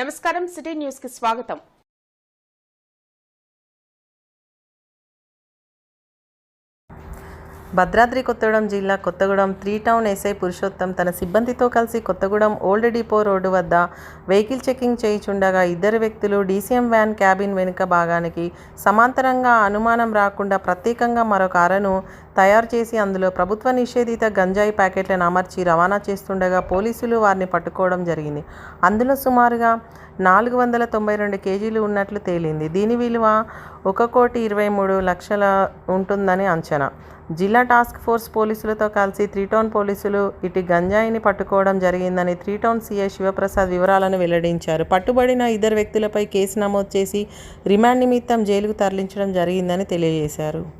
నమస్కారం సిటీ న్యూస్కి స్వాగతం. భద్రాద్రి కొత్తగూడెం జిల్లా Kothagudem three town SI Purushottam తన సిబ్బందితో కలిసి కొత్తగూడెం ఓల్డ్ డిపో రోడ్డు వద్ద వెహికల్ చెకింగ్ చేయిచుండగా ఇద్దరు వ్యక్తులు డీసీఎం వ్యాన్ క్యాబిన్ వెనుక భాగానికి సమాంతరంగా అనుమానం రాకుండా ప్రత్యేకంగా మరో కారును తయారు చేసి అందులో ప్రభుత్వ నిషేధిత గంజాయి ప్యాకెట్లను అమర్చి రవాణా చేస్తుండగా పోలీసులు వారిని పట్టుకోవడం జరిగింది. అందులో సుమారుగా నాలుగు వందల తొంభై రెండు కేజీలు ఉన్నట్లు తేలింది. దీని విలువ ఒక కోటి ఇరవై మూడు లక్షల ఉంటుందని అంచనా. జిల్లా టాస్క్ ఫోర్స్ పోలీసులతో కలిసి త్రీటౌన్ పోలీసులు ఇటు గంజాయిని పట్టుకోవడం జరిగిందని త్రీటౌన్ సీఐ శివప్రసాద్ వివరాలను వెల్లడించారు. పట్టుబడిన ఇద్దరు వ్యక్తులపై కేసు నమోదు చేసి రిమాండ్ నిమిత్తం జైలుకు తరలించడం జరిగిందని తెలియజేశారు.